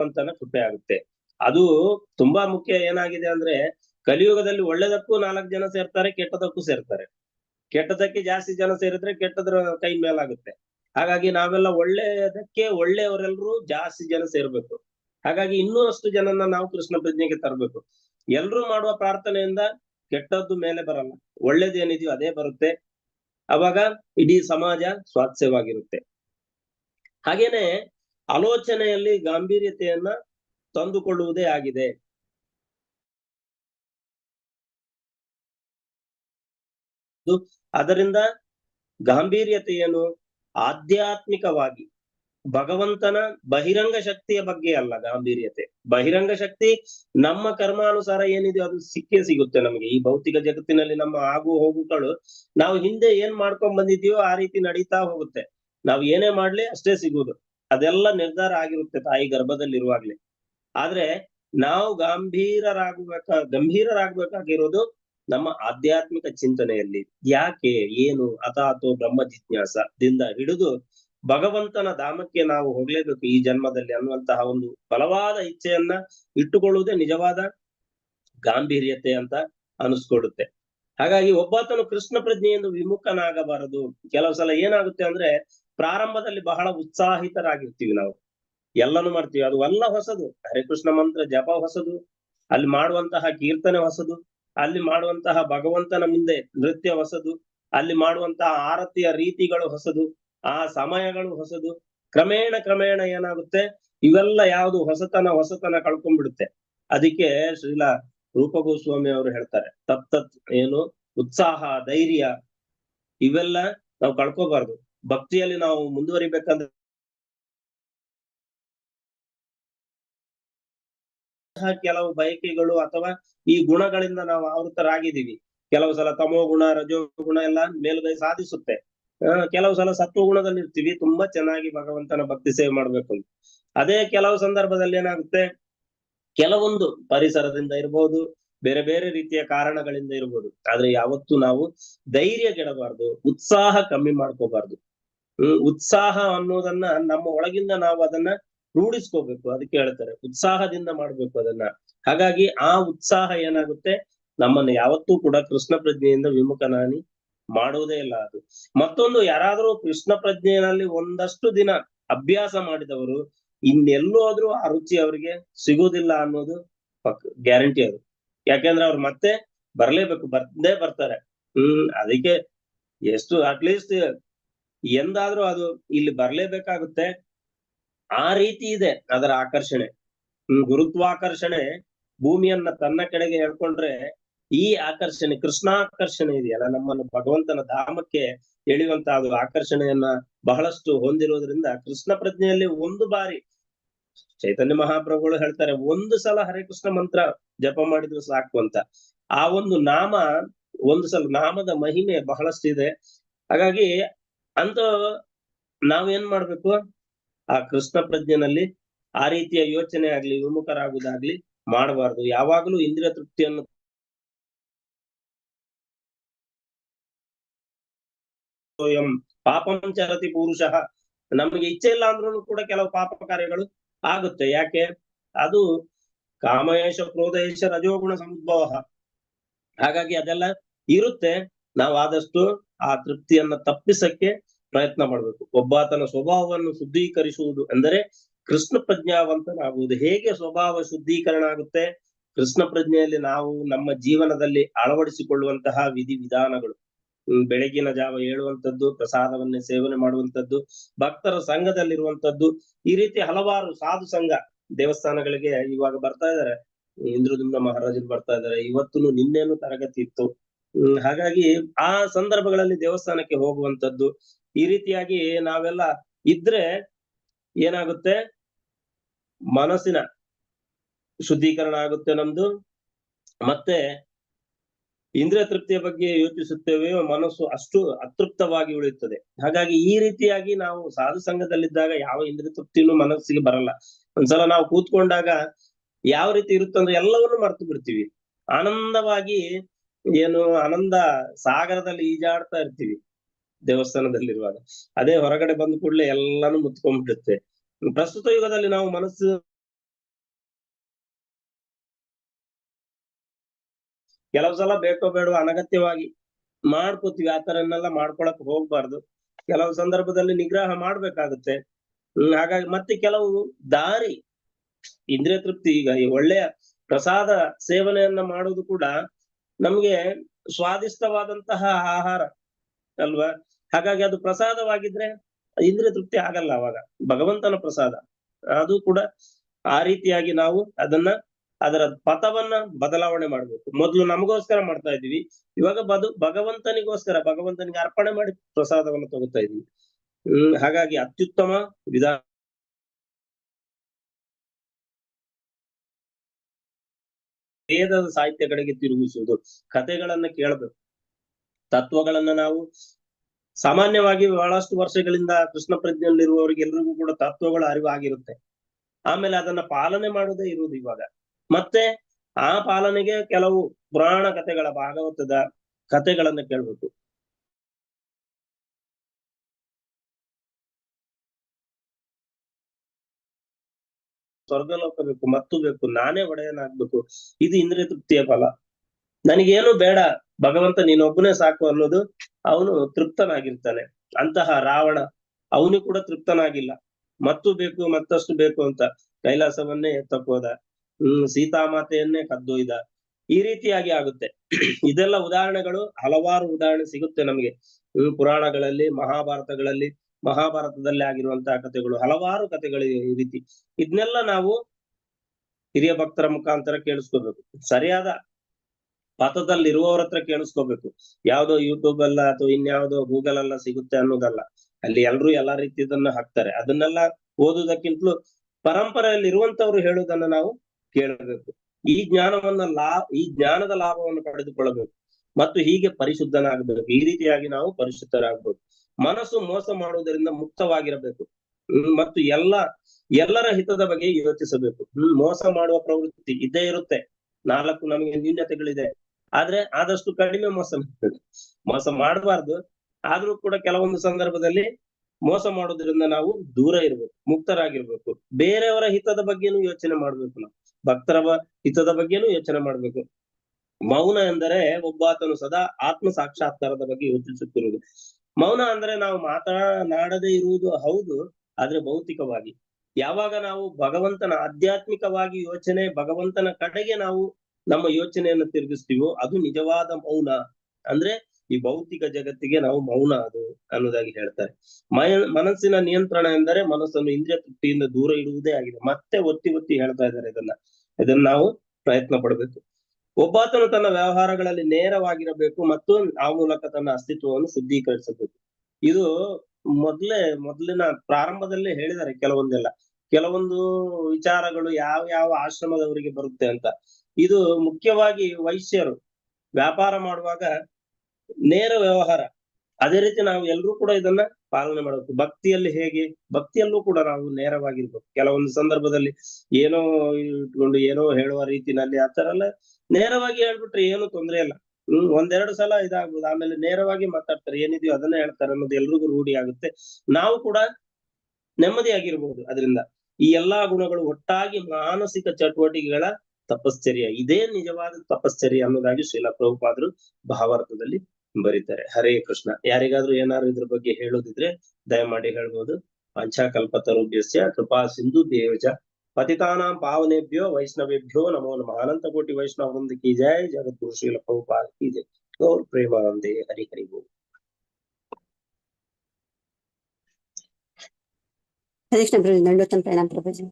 ಭಗವಂತನ ಕೃಪೆ ಆಗುತ್ತೆ. ಅದು ತುಂಬಾ ಮುಖ್ಯ ಏನಾಗಿದೆ ಅಂದ್ರೆ ಕಲಿಯುಗದಲ್ಲಿ ಒಳ್ಳೇದಕ್ಕೂ ನಾಲ್ಕು ಜನ ಸೇರ್ತಾರೆ, ಕೆಟ್ಟದಕ್ಕೂ ಸೇರ್ತಾರೆ. ಕೆಟ್ಟದಕ್ಕೆ ಜಾಸ್ತಿ ಜನ ಸೇರಿದ್ರೆ ಕೆಟ್ಟದ್ರ ಕೈ ಮೇಲಾಗುತ್ತೆ. ಹಾಗಾಗಿ ನಾವೆಲ್ಲ ಒಳ್ಳೆಯದಕ್ಕೆ ಒಳ್ಳೆಯವರೆಲ್ಲರೂ ಜಾಸ್ತಿ ಜನ ಸೇರ್ಬೇಕು. ಹಾಗಾಗಿ ಇನ್ನೂ ಅಷ್ಟು ಜನನ ನಾವು ಕೃಷ್ಣ ಪ್ರಜ್ಞೆಗೆ ತರಬೇಕು. ಎಲ್ರು ಮಾಡುವ ಪ್ರಾರ್ಥನೆಯಿಂದ ಕೆಟ್ಟದ್ದು ಮೇಲೆ ಬರಲ್ಲ. ಒಳ್ಳೇದೇನಿದೆಯೋ ಅದೇ ಬರುತ್ತೆ. ಅವಾಗ ಇಡೀ ಸಮಾಜ ಸ್ವಾಸ್ಥ್ಯವಾಗಿರುತ್ತೆ. ಹಾಗೇನೆ ಆಲೋಚನೆಯಲ್ಲಿ ಗಾಂಭೀರ್ಯತೆಯನ್ನ ತಂದುಕೊಳ್ಳುವುದೇ ಆಗಿದೆ. ಅದರಿಂದ ಗಾಂಭೀರ್ಯತೆಯನ್ನು ಆಧ್ಯಾತ್ಮಿಕವಾಗಿ ಭಗವಂತನ ಬಹಿರಂಗ ಶಕ್ತಿಯ ಬಗ್ಗೆ ಅಲ್ಲ ಗಾಂಭೀರ್ಯತೆ. ಬಹಿರಂಗ ಶಕ್ತಿ ನಮ್ಮ ಕರ್ಮಾನುಸಾರ ಏನಿದೆ ಅದು ಸಿಕ್ಕೇ ಸಿಗುತ್ತೆ ನಮಗೆ. ಈ ಭೌತಿಕ ಜಗತ್ತಿನಲ್ಲಿ ನಮ್ಮ ಆಗು ಹೋಗುಗಳು ನಾವು ಹಿಂದೆ ಏನ್ ಮಾಡ್ಕೊಂಡ್ ಬಂದಿದೀವೋ ಆ ರೀತಿ ನಡೀತಾ ಹೋಗುತ್ತೆ. ನಾವು ಏನೇ ಮಾಡ್ಲಿ ಅಷ್ಟೇ ಸಿಗುವುದು. ಅದೆಲ್ಲ ನಿರ್ಧಾರ ಆಗಿರುತ್ತೆ ತಾಯಿ ಗರ್ಭದಲ್ಲಿರುವಾಗ್ಲೇ. ಆದ್ರೆ ನಾವು ಗಂಭೀರರಾಗಬೇಕ ಗಂಭೀರರಾಗಬೇಕಾಗಿರೋದು ನಮ್ಮ ಆಧ್ಯಾತ್ಮಿಕ ಚಿಂತನೆಯಲ್ಲಿ. ಯಾಕೆ, ಏನು ಅಥಾತೋ ಬ್ರಹ್ಮ ಜಿಜ್ಞಾಸದಿಂದ ಹಿಡಿದು ಭಗವಂತನ ಧಾಮಕ್ಕೆ ನಾವು ಹೋಗ್ಲೇಬೇಕು ಈ ಜನ್ಮದಲ್ಲಿ ಅನ್ನುವಂತಹ ಒಂದು ಬಲವಾದ ಇಚ್ಛೆಯನ್ನ ಇಟ್ಟುಕೊಳ್ಳುವುದೇ ನಿಜವಾದ ಗಾಂಭೀರ್ಯತೆ ಅಂತ ಅನಿಸ್ಕೊಡುತ್ತೆ. ಹಾಗಾಗಿ ಒಬ್ಬಾತನು ಕೃಷ್ಣ ಪ್ರಜ್ಞೆಯಿಂದ ವಿಮುಖನಾಗಬಾರದು. ಕೆಲವು ಸಲ ಏನಾಗುತ್ತೆ ಅಂದ್ರೆ ಪ್ರಾರಂಭದಲ್ಲಿ ಬಹಳ ಉತ್ಸಾಹಿತರಾಗಿರ್ತೀವಿ ನಾವು. ಎಲ್ಲನೂ ಮಾಡ್ತೀವಿ. ಅದು ಎಲ್ಲ ಹೊಸದು. ಹರಿಕೃಷ್ಣ ಮಂತ್ರ ಜಪ ಹೊಸದು. ಅಲ್ಲಿ ಮಾಡುವಂತಹ ಕೀರ್ತನೆ ಹೊಸದು. ಅಲ್ಲಿ ಮಾಡುವಂತಹ ಭಗವಂತನ ಮುಂದೆ ನೃತ್ಯ ಹೊಸದು. ಅಲ್ಲಿ ಮಾಡುವಂತಹ ಆರತಿಯ ರೀತಿಗಳು ಹೊಸದು. ಆ ಸಮಯಗಳು ಹೊಸದು. ಕ್ರಮೇಣ ಕ್ರಮೇಣ ಏನಾಗುತ್ತೆ? ಇವೆಲ್ಲ ಯಾವುದು ಹೊಸತನ ಹೊಸತನ ಕಳ್ಕೊಂಡ್ಬಿಡುತ್ತೆ. ಅದಕ್ಕೆ ಶ್ರೀಲ ರೂಪ ಗೋಸ್ವಾಮಿ ಅವರು ಹೇಳ್ತಾರೆ. ತತ್ತತ್ ಏನು? ಉತ್ಸಾಹ, ಧೈರ್ಯ ಇವೆಲ್ಲ ನಾವು ಕಳ್ಕೋಬಾರ್ದು. ಭಕ್ತಿಯಲ್ಲಿ ನಾವು ಮುಂದುವರಿಬೇಕಂದ್ರೆ ಕೆಲವು ಬಯಕೆಗಳು ಅಥವಾ ಈ ಗುಣಗಳಿಂದ ನಾವು ಆವೃತರಾಗಿದ್ದೀವಿ ಕೆಲವು ಸಲ ತಮೋ ಗುಣ, ರಜೋ ಗುಣ ಎಲ್ಲ ಮೇಲುಗೈ ಸಾಧಿಸುತ್ತೆ. ಕೆಲವು ಸಲ ಸತ್ವ ಗುಣದಲ್ಲಿ ಇರ್ತೀವಿ. ತುಂಬಾ ಚೆನ್ನಾಗಿ ಭಗವಂತನ ಭಕ್ತಿ ಸೇವೆ ಮಾಡ್ಬೇಕು ಅಂತ. ಅದೇ ಕೆಲವು ಸಂದರ್ಭದಲ್ಲಿ ಏನಾಗುತ್ತೆ? ಕೆಲವೊಂದು ಪರಿಸರದಿಂದ ಇರ್ಬೋದು, ಬೇರೆ ಬೇರೆ ರೀತಿಯ ಕಾರಣಗಳಿಂದ ಇರ್ಬೋದು. ಆದ್ರೆ ಯಾವತ್ತು ನಾವು ಧೈರ್ಯ ಗೆಡಬಾರ್ದು ಉತ್ಸಾಹ ಕಮ್ಮಿ ಮಾಡ್ಕೋಬಾರ್ದು. ಉತ್ಸಾಹ ಅನ್ನೋದನ್ನ ನಮ್ಮ ಒಳಗಿಂದ ನಾವು ಅದನ್ನ ರೂಢಿಸ್ಕೋಬೇಕು, ಅದಕ್ಕೆ ಹೇಳ್ತಾರೆ. ಉತ್ಸಾಹದಿಂದ ಮಾಡ್ಬೇಕು ಅದನ್ನ. ಹಾಗಾಗಿ ಆ ಉತ್ಸಾಹ ಏನಾಗುತ್ತೆ? ನಮ್ಮನ್ನ ಯಾವತ್ತೂ ಕೂಡ ಕೃಷ್ಣ ಪ್ರಜ್ಞೆಯಿಂದ ವಿಮುಖನಾನಿ ಮಾಡುವುದೇ ಇಲ್ಲ ಅದು. ಮತ್ತೊಂದು, ಯಾರಾದ್ರೂ ಕೃಷ್ಣ ಪ್ರಜ್ಞೆಯಲ್ಲಿ ಒಂದಷ್ಟು ದಿನ ಅಭ್ಯಾಸ ಮಾಡಿದವರು, ಇನ್ನೆಲ್ಲೂ ಆದ್ರೂ ಆ ರುಚಿ ಅವರಿಗೆ ಸಿಗೋದಿಲ್ಲ ಅನ್ನೋದು ಗ್ಯಾರಂಟಿ ಅದು. ಯಾಕೆಂದ್ರೆ ಅವ್ರು ಮತ್ತೆ ಬರ್ಲೇಬೇಕು, ಬರ್ದೇ ಬರ್ತಾರೆ. ಹ್ಮ್, ಅದಕ್ಕೆ ಎಷ್ಟು ಅಟ್ಲೀಸ್ಟ್ ಎಂದಾದ್ರೂ ಅದು ಇಲ್ಲಿ ಬರ್ಲೇಬೇಕಾಗುತ್ತೆ. ಆ ರೀತಿ ಇದೆ ಅದರ ಆಕರ್ಷಣೆ. ಗುರುತ್ವಾಕರ್ಷಣೆ ಭೂಮಿಯನ್ನ ತನ್ನ ಕಡೆಗೆ ಹೇಳ್ಕೊಂಡ್ರೆ ಈ ಆಕರ್ಷಣೆ, ಕೃಷ್ಣಾಕರ್ಷಣೆ ಇದೆಯಲ್ಲ, ನಮ್ಮನ್ನು ಭಗವಂತನ ಧಾಮಕ್ಕೆ ಎಳೆಯುವಂತ ಅದು ಆಕರ್ಷಣೆಯನ್ನ ಬಹಳಷ್ಟು ಹೊಂದಿರೋದ್ರಿಂದ ಕೃಷ್ಣ ಪ್ರಜ್ಞೆಯಲ್ಲಿ ಒಂದು ಬಾರಿ ಚೈತನ್ಯ ಮಹಾಪ್ರಭುಗಳು ಹೇಳ್ತಾರೆ, ಒಂದು ಸಲ ಹರೇ ಕೃಷ್ಣ ಮಂತ್ರ ಜಪ ಮಾಡಿದ್ರು ಸಾಕು ಅಂತ. ಆ ಒಂದು ನಾಮ, ಒಂದು ಸಲ ನಾಮದ ಮಹಿಮೆ ಬಹಳಷ್ಟಿದೆ. ಹಾಗಾಗಿ ಅಂತ ನಾವೇನ್ ಮಾಡ್ಬೇಕು? ಆ ಕೃಷ್ಣ ಪ್ರಜ್ಞೆನಲ್ಲಿ ಆ ರೀತಿಯ ಯೋಚನೆ ಆಗ್ಲಿ, ವಿಮುಖರಾಗುವುದಾಗ್ಲಿ ಮಾಡಬಾರ್ದು. ಯಾವಾಗಲೂ ಇಂದ್ರಿಯ ತೃಪ್ತಿಯನ್ನು ಪಾಪಂ ಚರತಿ ಪುರುಷಃ. ನಮಗೆ ಇಚ್ಛೆ ಇಲ್ಲ ಅಂದ್ರೂ ಕೂಡ ಕೆಲವು ಪಾಪ ಕಾರ್ಯಗಳು ಆಗುತ್ತೆ. ಯಾಕೆ? ಅದು ಕಾಮಯೇಶ ಕ್ರೋಧೇಶ, ರಜೋಗುಣ ಸಮುದ್ಭವ ಹಾಗಾಗಿ ಅದೆಲ್ಲ ಇರುತ್ತೆ. ನಾವು ಆದಷ್ಟು ಆ ತೃಪ್ತಿಯನ್ನ ತಪ್ಪಿಸಕ್ಕೆ ಪ್ರಯತ್ನ ಮಾಡಬೇಕು. ಒಬ್ಬಾತನ ಸ್ವಭಾವವನ್ನು ಶುದ್ಧೀಕರಿಸುವುದು ಅಂದರೆ ಕೃಷ್ಣ ಪ್ರಜ್ಞಾವಂತನಾಗುವುದು. ಹೇಗೆ ಸ್ವಭಾವ ಶುದ್ಧೀಕರಣ ಆಗುತ್ತೆ? ಕೃಷ್ಣ ಪ್ರಜ್ಞೆಯಲ್ಲಿ ನಾವು ನಮ್ಮ ಜೀವನದಲ್ಲಿ ಅಳವಡಿಸಿಕೊಳ್ಳುವಂತಹ ವಿಧಿ ವಿಧಾನಗಳು. ಬೆಳಗಿನ ಜಾವ ಹೇಳುವಂತದ್ದು ಪ್ರಸಾದವನ್ನೇ ಸೇವನೆ ಮಾಡುವಂತದ್ದು ಭಕ್ತರ ಸಂಘದಲ್ಲಿರುವಂತದ್ದು ಈ ರೀತಿ ಹಲವಾರು ಸಾಧು ಸಂಘ ದೇವಸ್ಥಾನಗಳಿಗೆ ಇವಾಗ ಬರ್ತಾ ಇದಾರೆ ಇಂದ್ರದುಮ್ನ ಮಹಾರಾಜರು ಬರ್ತಾ ಇದ್ದಾರೆ. ಇವತ್ತು ನಿನ್ನೇನು ತರಗತಿ ಇತ್ತು. ಹಾಗಾಗಿ ಆ ಸಂದರ್ಭಗಳಲ್ಲಿ ದೇವಸ್ಥಾನಕ್ಕೆ ಹೋಗುವಂತದ್ದು ಈ ರೀತಿಯಾಗಿ ನಾವೆಲ್ಲ ಇದ್ರೆ ಏನಾಗುತ್ತೆ? ಮನಸ್ಸಿನ ಶುದ್ಧೀಕರಣ ಆಗುತ್ತೆ ನಮ್ದು. ಮತ್ತೆ ಇಂದ್ರಿಯ ತೃಪ್ತಿಯ ಬಗ್ಗೆ ಯೋಚಿಸುತ್ತೇವೆ ಮನಸ್ಸು ಅಷ್ಟು ಅತೃಪ್ತವಾಗಿ ಉಳಿಯುತ್ತದೆ. ಹಾಗಾಗಿ ಈ ರೀತಿಯಾಗಿ ನಾವು ಸಾಧು ಸಂಘದಲ್ಲಿದ್ದಾಗ ಯಾವ ಇಂದ್ರಿಯ ತೃಪ್ತಿನೂ ಮನಸ್ಸಿಗೆ ಬರಲ್ಲ. ಒಂದ್ಸಲ ನಾವು ಕೂತ್ಕೊಂಡಾಗ ಯಾವ ರೀತಿ ಇರುತ್ತಂದ್ರೆ ಎಲ್ಲವನ್ನು ಮರ್ತು ಬಿಡ್ತೀವಿ. ಆನಂದವಾಗಿ ಏನು ಆನಂದ ಸಾಗರದಲ್ಲಿ ಈಜಾಡ್ತಾ ಇರ್ತೀವಿ ದೇವಸ್ಥಾನದಲ್ಲಿರುವಾಗ. ಅದೇ ಹೊರಗಡೆ ಬಂದ ಕೂಡಲೇ ಎಲ್ಲಾನು ಮುತ್ಕೊಂಡ್ಬಿಡುತ್ತೆ. ಪ್ರಸ್ತುತ ಯುಗದಲ್ಲಿ ನಾವು ಮನಸ್ಸು ಕೆಲವು ಸಲ ಬೇಕೋ ಬೇಡೋ ಅನಗತ್ಯವಾಗಿ ಮಾಡ್ಕೋತೀವಿ. ಆತರನ್ನೆಲ್ಲ ಮಾಡ್ಕೊಳಕ್ ಹೋಗ್ಬಾರ್ದು. ಕೆಲವು ಸಂದರ್ಭದಲ್ಲಿ ನಿಗ್ರಹ ಮಾಡ್ಬೇಕಾಗುತ್ತೆ. ಹಾಗಾಗಿ ಮತ್ತೆ ಕೆಲವು ದಾರಿ, ಇಂದ್ರಿಯ ತೃಪ್ತಿ, ಈಗ ಈ ಒಳ್ಳೆಯ ಪ್ರಸಾದ ಸೇವನೆಯನ್ನ ಮಾಡೋದು ಕೂಡ ನಮ್ಗೆ ಸ್ವಾದಿಷ್ಟವಾದಂತಹ ಆಹಾರ ಅಲ್ವಾ? ಹಾಗಾಗಿ ಅದು ಪ್ರಸಾದವಾಗಿದ್ರೆ ಇಂದ್ರಿಯ ತೃಪ್ತಿ ಆಗಲ್ಲ ಅವಾಗ. ಭಗವಂತನ ಪ್ರಸಾದ. ಅದು ಕೂಡ ಆ ರೀತಿಯಾಗಿ ನಾವು ಅದನ್ನ ಅದರ ಪಥವನ್ನ ಬದಲಾವಣೆ ಮಾಡ್ಬೇಕು. ಮೊದಲು ನಮಗೋಸ್ಕರ ಮಾಡ್ತಾ ಇದೀವಿ ಇವಾಗ ಬದು ಭಗವಂತನಿಗೋಸ್ಕರ, ಭಗವಂತನಿಗೆ ಅರ್ಪಣೆ ಮಾಡಿ ಪ್ರಸಾದವನ್ನು ತಗೋತಾ ಇದೀವಿ ಹ್ಮ್, ಹಾಗಾಗಿ ಅತ್ಯುತ್ತಮ ವಿಧಾನ ವೇದದ ಕಡೆಗೆ ತಿರುಗಿಸುವುದು. ಕಥೆಗಳನ್ನ ಕೇಳಬೇಕು. ತತ್ವಗಳನ್ನ ನಾವು ಸಾಮಾನ್ಯವಾಗಿ ಬಹಳಷ್ಟು ವರ್ಷಗಳಿಂದ ಕೃಷ್ಣ ಪ್ರಜ್ಞೆಯಲ್ಲಿರುವವರಿಗೆ ಎಲ್ರಿಗೂ ಕೂಡ ತತ್ವಗಳ ಅರಿವಾಗಿರುತ್ತೆ. ಆಮೇಲೆ ಅದನ್ನ ಪಾಲನೆ ಮಾಡೋದೇ ಇರುವುದು ಇವಾಗ. ಮತ್ತೆ ಆ ಪಾಲನೆಗೆ ಕೆಲವು ಪುರಾಣ ಕಥೆಗಳ ಭಾಗವತದ ಕಥೆಗಳನ್ನ ಕೇಳ್ಬೇಕು. ಸ್ವರ್ಗಲೋಕ ಬೇಕು, ಮತ್ತು ಬೇಕು, ನಾನೇ ಒಡೆಯನಾಗ್ಬೇಕು, ಇದು ಇಂದ್ರಿಯ ತೃಪ್ತಿಯ ಫಲ. ನನಗೇನು ಬೇಡ, ಭಗವಂತ ನೀನೊಬ್ಬನೇ ಸಾಕು ಅನ್ನೋದು ಅವನು ತೃಪ್ತನಾಗಿರ್ತಾನೆ. ಅಂತಹ ರಾವಣ, ಅವನು ಕೂಡ ತೃಪ್ತನಾಗಿಲ್ಲ. ಮತ್ತು ಬೇಕು, ಮತ್ತಷ್ಟು ಬೇಕು ಅಂತ ಕೈಲಾಸವನ್ನೇ ಎತ್ತಕ್ಕೋದ ಹ್ಮ್, ಸೀತಾಮಾತೆಯನ್ನೇ ಕದ್ದೊಯ್ದ. ಈ ರೀತಿಯಾಗಿ ಆಗುತ್ತೆ. ಇದೆಲ್ಲ ಉದಾಹರಣೆಗಳು ಹಲವಾರು ಉದಾಹರಣೆ ಸಿಗುತ್ತೆ ನಮಗೆ. ಪುರಾಣಗಳಲ್ಲಿ, ಮಹಾಭಾರತಗಳಲ್ಲಿ ಮಹಾಭಾರತದಲ್ಲಿ ಆಗಿರುವಂತಹ ಕಥೆಗಳು, ಹಲವಾರು ಕಥೆಗಳು ಈ ರೀತಿ. ಇದನ್ನೆಲ್ಲ ನಾವು ಹಿರಿಯ ಭಕ್ತರ ಮುಖಾಂತರ ಕೇಳಿಸ್ಕೋಬೇಕು. ಸರಿಯಾದ ಪಥದಲ್ಲಿ ಹತ್ರ ಕೇಳಿಸ್ಕೋಬೇಕು. ಯಾವ್ದೋ ಯೂಟ್ಯೂಬ್ ಅಲ್ಲ ಅಥವಾ ಇನ್ಯಾವುದೋ ಗೂಗಲ್ ಅಲ್ಲ ಸಿಗುತ್ತೆ ಅನ್ನೋದಲ್ಲ. ಅಲ್ಲಿ ಎಲ್ರು ಎಲ್ಲಾ ರೀತಿಯದನ್ನ ಹಾಕ್ತಾರೆ. ಅದನ್ನೆಲ್ಲ ಓದುದಕ್ಕಿಂತಲೂ ಪರಂಪರೆಯಲ್ಲಿ ಇರುವಂತವ್ರು ಹೇಳುವುದನ್ನ ನಾವು ಕೇಳಬೇಕು. ಈ ಜ್ಞಾನವನ್ನ ಲಾ, ಈ ಜ್ಞಾನದ ಲಾಭವನ್ನು ಪಡೆದುಕೊಳ್ಳಬೇಕು. ಮತ್ತು ಹೀಗೆ ಪರಿಶುದ್ಧನಾಗಬೇಕು. ಈ ರೀತಿಯಾಗಿ ನಾವು ಪರಿಶುದ್ಧರಾಗಬೇಕು ಮನಸ್ಸು ಮೋಸ ಮಾಡುವುದರಿಂದ ಮುಕ್ತವಾಗಿರಬೇಕು. ಮತ್ತು ಎಲ್ಲ, ಎಲ್ಲರ ಹಿತದ ಬಗ್ಗೆ ಯೋಚಿಸಬೇಕು. ಮೋಸ ಮಾಡುವ ಪ್ರವೃತ್ತಿ ಇದ್ದೇ ಇರುತ್ತೆ. ನಾಲ್ಕು ನಮಗೆ ನ್ಯೂನತೆಗಳಿದೆ. ಆದ್ರೆ ಆದಷ್ಟು ಕಡಿಮೆ ಮೋಸ ಮೋಸ ಮಾಡಬಾರ್ದು. ಆದ್ರೂ ಕೂಡ ಕೆಲವೊಂದು ಸಂದರ್ಭದಲ್ಲಿ ಮೋಸ ಮಾಡೋದ್ರಿಂದ ನಾವು ದೂರ ಇರ್ಬೇಕು, ಮುಕ್ತರಾಗಿರ್ಬೇಕು. ಬೇರೆಯವರ ಹಿತದ ಬಗ್ಗೆನೂ ಯೋಚನೆ ಮಾಡ್ಬೇಕು ನಾವು. ಭಕ್ತರ ಹಿತದ ಬಗ್ಗೆನೂ ಯೋಚನೆ ಮಾಡ್ಬೇಕು. ಮೌನ ಎಂದರೆ ಒಬ್ಬಾತನು ಸದಾ ಆತ್ಮ ಸಾಕ್ಷಾತ್ಕಾರದ ಬಗ್ಗೆ ಯೋಚಿಸುತ್ತಿರುವುದು. ಮೌನ ಅಂದ್ರೆ ನಾವು ಮಾತನಾಡದೇ ಇರುವುದು ಹೌದು, ಆದ್ರೆ ಭೌತಿಕವಾಗಿ. ಯಾವಾಗ ನಾವು ಭಗವಂತನ ಆಧ್ಯಾತ್ಮಿಕವಾಗಿ ಯೋಚನೆ, ಭಗವಂತನ ಕಡೆಗೆ ನಾವು ನಮ್ಮ ಯೋಚನೆಯನ್ನು ತಿರುಗಿಸ್ತೀವೋ ಅದು ನಿಜವಾದ ಮೌನ. ಅಂದ್ರೆ ಈ ಭೌತಿಕ ಜಗತ್ತಿಗೆ ನಾವು ಮೌನ ಅದು ಅನ್ನೋದಾಗಿ ಹೇಳ್ತಾರೆ. ಮಯ, ಮನಸ್ಸಿನ ನಿಯಂತ್ರಣ ಎಂದರೆ ಮನಸ್ಸನ್ನು ಇಂದ್ರಿಯ ತೃಪ್ತಿಯಿಂದ ದೂರ ಇಡುವುದೇ ಆಗಿದೆ. ಮತ್ತೆ ಒತ್ತಿ ಒತ್ತಿ ಹೇಳ್ತಾ ಇದ್ದಾರೆ ಇದನ್ನ. ಇದನ್ನ ನಾವು ಪ್ರಯತ್ನ ಪಡ್ಬೇಕು. ಒಬ್ಬಾತನು ತನ್ನ ವ್ಯವಹಾರಗಳಲ್ಲಿ ನೇರವಾಗಿರಬೇಕು ಮತ್ತು ಆ ಮೂಲಕ ತನ್ನ ಅಸ್ತಿತ್ವವನ್ನು ಶುದ್ಧೀಕರಿಸಬೇಕು. ಇದು ಮೊದ್ಲೇ, ಮೊದಲಿನ ಪ್ರಾರಂಭದಲ್ಲೇ ಹೇಳಿದ್ದಾರೆ ಕೆಲವೊಂದೆಲ್ಲ. ಕೆಲವೊಂದು ವಿಚಾರಗಳು ಯಾವ ಯಾವ ಆಶ್ರಮದವರಿಗೆ ಬರುತ್ತೆ ಅಂತ. ಇದು ಮುಖ್ಯವಾಗಿ ವೈಶ್ಯರು ವ್ಯಾಪಾರ ಮಾಡುವಾಗ ನೇರ ವ್ಯವಹಾರ. ಅದೇ ರೀತಿ ನಾವು ಎಲ್ಲರೂ ಕೂಡ ಇದನ್ನ ಪಾಲನೆ ಮಾಡಬೇಕು. ಭಕ್ತಿಯಲ್ಲಿ ಹೇಗೆ? ಭಕ್ತಿಯಲ್ಲೂ ಕೂಡ ನಾವು ನೇರವಾಗಿರ್ಬೇಕು. ಕೆಲವೊಂದು ಸಂದರ್ಭದಲ್ಲಿ ಏನೋ ಇಟ್ಕೊಂಡು ಏನೋ ಹೇಳುವ ರೀತಿನಲ್ಲಿ ಆ ತರ ಎಲ್ಲ ನೇರವಾಗಿ ಹೇಳ್ಬಿಟ್ರೆ ಏನು ತೊಂದ್ರೆ ಇಲ್ಲ. ಹ್ಮ್, ಒಂದೆರಡು ಸಲ ಇದಾಗ್ಬೋದು. ಆಮೇಲೆ ನೇರವಾಗಿ ಮಾತಾಡ್ತಾರೆ, ಏನಿದೆಯೋ ಅದನ್ನ ಹೇಳ್ತಾರೆ ಅನ್ನೋದು ಎಲ್ರಿಗೂ ರೂಢಿ ಆಗುತ್ತೆ. ನಾವು ಕೂಡ ನೆಮ್ಮದಿಯಾಗಿರ್ಬಹುದು ಅದರಿಂದ. ಈ ಎಲ್ಲಾ ಗುಣಗಳು ಒಟ್ಟಾಗಿ ಮಾನಸಿಕ ಚಟುವಟಿಕೆಗಳ ತಪಶ್ಚರ್ಯ. ಇದೇ ನಿಜವಾದ ತಪಶ್ಚರ್ಯ ಅನ್ನೋದಾಗಿ ಶ್ರೀಲ ಪ್ರಭುಪಾದರು ಭಾವಾರ್ಥದಲ್ಲಿ ಬರೀತಾರೆ. ಹರೇ ಕೃಷ್ಣ. ಯಾರಿಗಾದ್ರೂ ಏನಾದ್ರು ಇದ್ರ ಬಗ್ಗೆ ಹೇಳೋದಿದ್ರೆ ದಯಮಾಡಿ ಹೇಳ್ಬೋದು. ಪಂಚಾಕಲ್ಪತರುಭ್ಯಸ್ಯ ಕೃಪಾ ಸಿಂಧು ದೇವಜ పతితానాం పావనేభ్యో వైష్ణవేభ్యో నమో నమ. అనంతకోటి వైష్ణవ వృందకి జయ జగద్గురు శ్రీల ప్రభుపాదకి జయ గౌర్ ప్రేమానందే హరి హరి గో ప్రదక్షిణ ప్రభుజీ దండోత్తం ప్రణాం ప్రభుజీ.